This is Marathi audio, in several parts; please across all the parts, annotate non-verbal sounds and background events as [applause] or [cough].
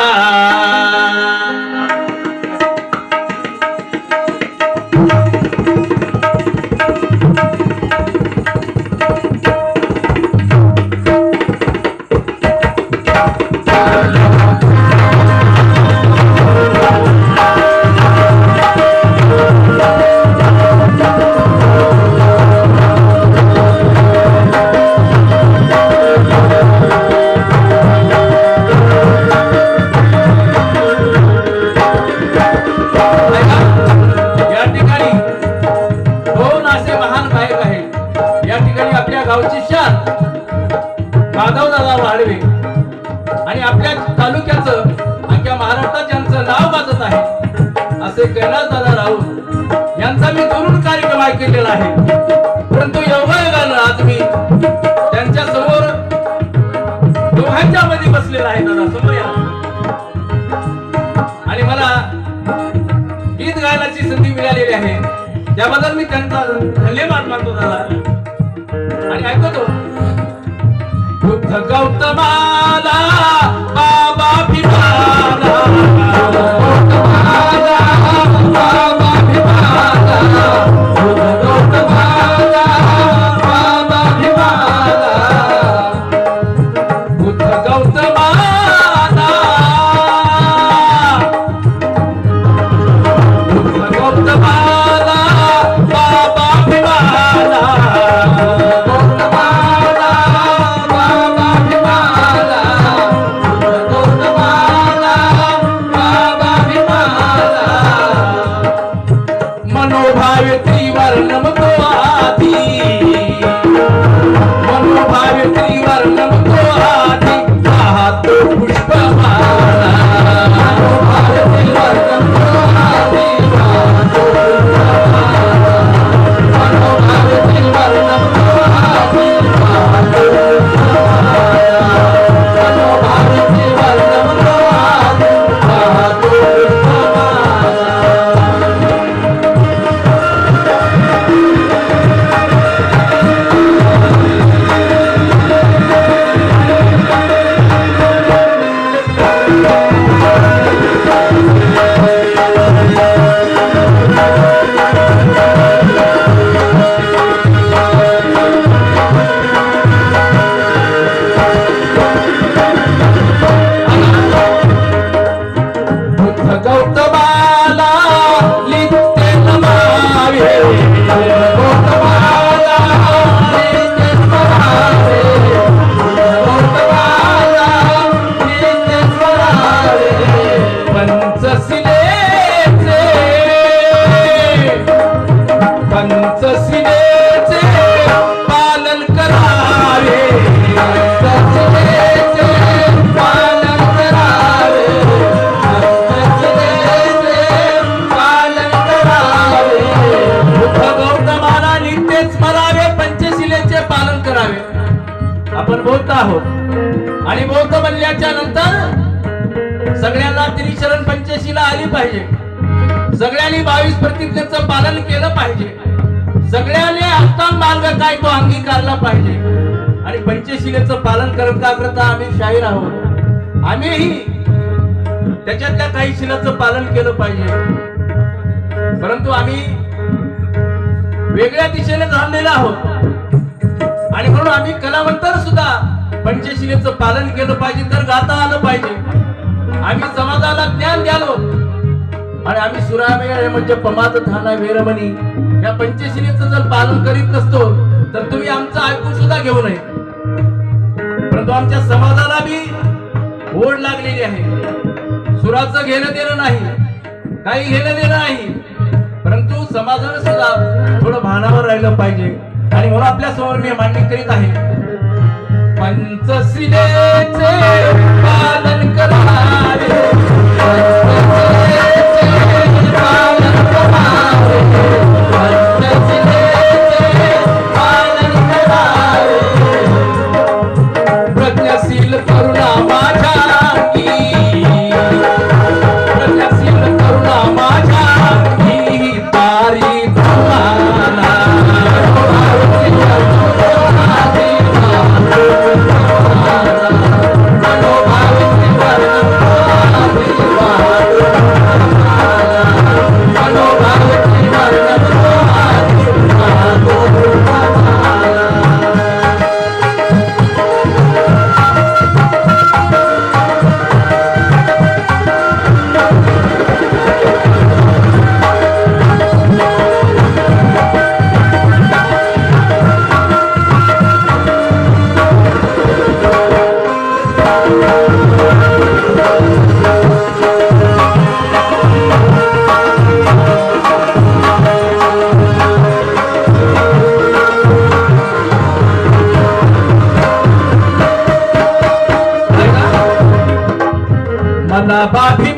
ah. [laughs] गावची शान माधवदादा वाढवे. आणि आपल्या तालुक्याचं अख्ख्या महाराष्ट्रात यांचं नाव गाजत आहे असे कैलासदादा राऊत यांचा मी दुरून कार्यक्रम ऐकलेला आहे. परंतु योगायोगानं आज मी त्यांच्यासमोर दोघांच्या मध्ये बसलेला आहे दादा समोर या. आणि मला गीत गायनाची संधी मिळालेली आहे. त्याबद्दल मी त्यांचा धन्यवाद मानतो दादा. आणि ऐकतो. बुद्ध गौतमाला बाबा भीमाला बौद्ध आहोत. आणि बौद्ध बनल्याच्या नंतर सगळ्यांना त्रिशरण पंचशीला आली पाहिजे. सगळ्यांनी बावीस प्रतिज्ञेचं पालन केलं पाहिजे. सगळ्यांनी अष्टांग मार्ग काय तो अंगीकारला पाहिजे. आणि पंचशिलेचं पालन करत का करता आम्ही शाहीर आहोत. आम्हीही त्याच्यातल्या काही शिलाचं पालन केलं पाहिजे. परंतु आम्ही वेगळ्या दिशेने चाललेलो आहोत. आणि म्हणून आम्ही कलावंतर सुद्धा पंचशिलेचं पालन केलं पाहिजे तर गाता आलं पाहिजे. आम्ही समाजाला ज्ञान द्यालो. आणि आम्ही सुरामेळ म्हणजे पमात थाना वेरमणी. या पंचशिलेचं जर पालन करीत नसतो तर तुम्ही आमचं ऐकून सुद्धा घेऊ नये. परंतु आमच्या समाजाला बी ओढ लागलेली आहे. सुराचं घेणं देणं नाही काही घेणं देणं नाही. परंतु समाजानं सुद्धा थोडं भानावर राहिलं पाहिजे. आणि म्हणून आपल्यासमोर मी मान्य करीत आहे. पंचशिलेचे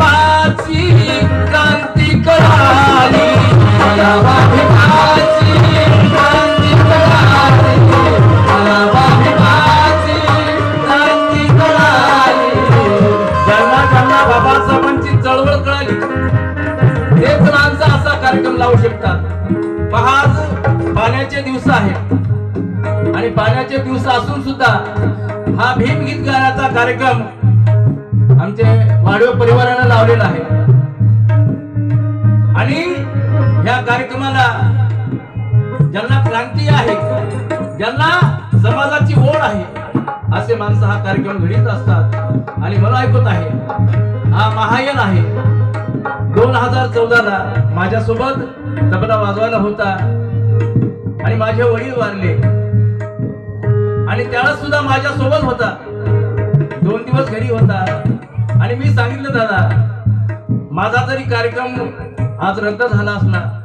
बाभिमाची क्रांती कळाली मला बाभिमाची क्रांती कळाली मला बाभिमाची क्रांती कळाली ज्यांना ज्यांना बाबासाहेबांची चळवळ कळाली. तेच माणसं असा कार्यक्रम लावू शकतात. पहा पाण्याचे दिवस आहेत आणि पाण्याचे दिवस असून सुद्धा हा भीम गीत गाण्याचा कार्यक्रम आमचे वाडवे परिवारानं लावलेला आहे. आणि या कार्यक्रमाला ज्यांना क्रांती आहे ज्यांना समाजाची ओढ आहे असे माणसं हा कार्यक्रम घडीत असतात. आणि मला ऐकत आहे हा महायन आहे. दोन हजार चौदाला माझ्यासोबत तबला वाजवायला होता. आणि माझे वडील वारले. आणि त्याला सुद्धा माझ्या सोबत होता. दोन दिवस घरी होता. आणि मी सांगितलं दादा माझा जरी कार्यक्रम आज रद्द झाला असला